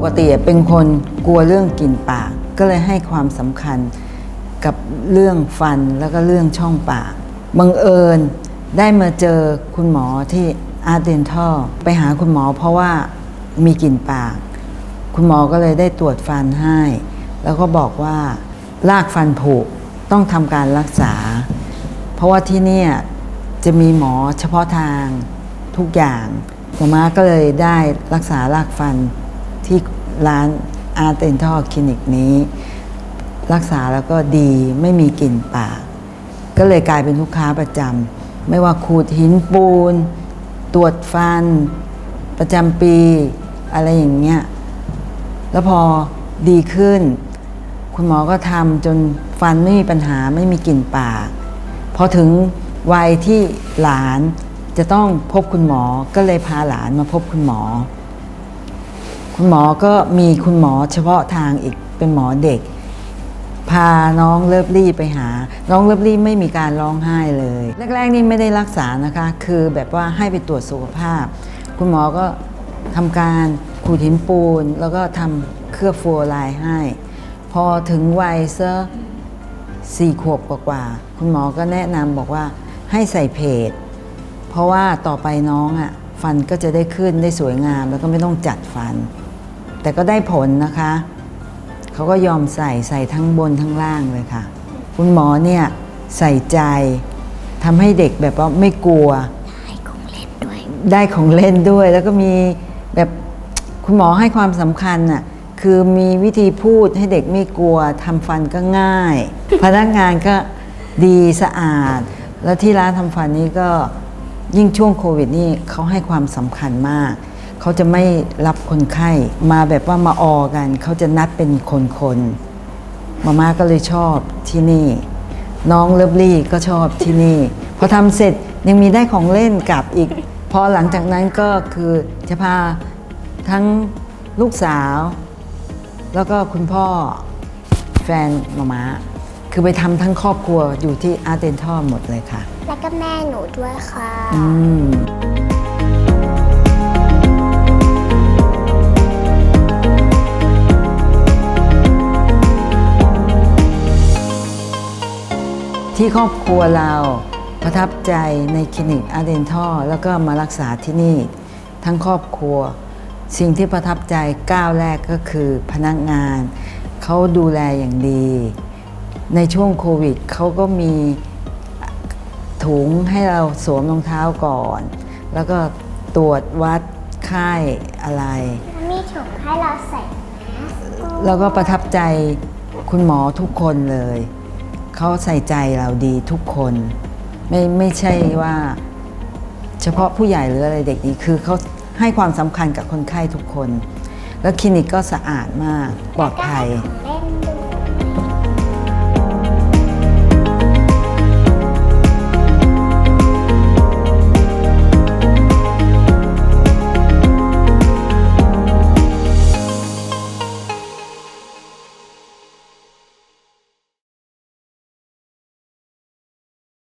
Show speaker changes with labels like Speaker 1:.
Speaker 1: ปกติเป็นคนกลัวเรื่องกลิ่นปาก ก็เลยให้ความสำคัญกับเรื่องฟันแล้วก็เรื่องช่องปาก บังเอิญได้มาเจอคุณหมอที่อาร์เดนทัลไปหาคุณหมอเพราะว่ามีกลิ่นปาก คุณหมอก็เลยได้ตรวจฟันให้ แล้วก็บอกว่าลากฟันผุต้องทำการรักษา เพราะว่าที่นี่จะมีหมอเฉพาะทางทุกอย่างหมอมาก็เลยได้รักษารากฟัน ที่ร้านอาร์เ e นทัลคลินิกนี้ รักษาแล้วก็ดีไม่มีกลิ่นปาก ก็เลยกลายเป็นลูกค้าประจำไม่ว่าขูดหินปูน ตรวจฟัน ประจำปี อะไรอย่างเงี้ยแล้วพอดีขึ้น คุณหมอก็ทำจนฟันไม่มีปัญหาไม่มีกลิ่นปากพอถึงวัยที่หลานจะต้องพบคุณหมอก็เลยพาหลานมาพบคุณหมอ คุณหมอก็มีคุณหมอเฉพาะทางอีกเป็นหมอเด็ก พาน้องเลิฟลี่ไปหา น้องเลิฟลี่ไม่มีการร้องไห้เลย แรกๆนี่ไม่ได้รักษานะคะ คือแบบว่าให้ไปตรวจสุขภาพ คุณหมอก็ทำการขูดหินปูน แล้วก็ทำเคลือบฟลูออไรด์ให้ พอถึงวัยเซอสี่ขวบกว่าๆคุณหมอก็แนะนำบอกว่าให้ใส่เพจเพราะว่าต่อไปน้องอะ่ะฟันก็จะได้ขึ้นได้สวยงามแล้วก็ไม่ต้องจัดฟัน แต่ก็ได้ผลนะคะ เขาก็ยอมใส่ใส่ทั้งบนทั้งล่างเลยค่ะ คุณหมอเนี่ยใส่ใจทำให้เด็กแบบว่าไม่กลัว
Speaker 2: ให้ของเล่นด้วย
Speaker 1: ได้ของเล่นด้วย แล้วก็มีแบบคุณหมอให้ความสำคัญน่ะคือมีวิธีพูดให้เด็กไม่กลัวทำฟันก็ง่าย พนักงานก็ดีสะอาด แล้วที่ร้านทำฟันนี้ก็ยิ่งช่วงโควิดนี่เขาให้ความสำคัญมาก เขาจะไม่รับคนไข้ มาแบบว่ามาออกัน เขาจะนัดเป็นคนๆมาม่าก็เลยชอบที่นี่ น้องเลิฟลี่ก็ชอบที่นี่ พอทำเสร็จยังมีได้ของเล่นกลับอีก พอหลังจากนั้นก็คือจะพาทั้งลูกสาว แล้วก็คุณพ่อแฟนมาม่าคือไปทำทั้งครอบครัวอยู่ที่อาร์เดนทอหมดเลยค่ะ
Speaker 2: แล้วก็แม่หนูด้วยค่ะ
Speaker 1: อืม ที่ครอบครัวเราประทับใจในคลินิกอาเดนทอแล้วก็มารักษาที่นี่ ทั้งครอบครัว สิ่งที่ประทับใจก้าวแรกก็คือพนักงานเขาดูแลอย่างดี ในช่วงโควิดเขาก็มีถุงให้เราสวมรองเท้าก่อน แล้วก็ตรวจวัดไข้อะไร
Speaker 2: แล้วมีถุงให้เราใส่นะ
Speaker 1: แล้วก็ประทับใจคุณหมอทุกคนเลย เขาใส่ใจเราดีทุกคน ไม่ไม่ใช่ว่า เฉพาะผู้ใหญ่หรืออะไรเด็กนี่คือเขาให้ความสำคัญกับคนไข้ทุกคน แล้วคลินิกก็สะอาดมากปลอดภัย
Speaker 2: แล้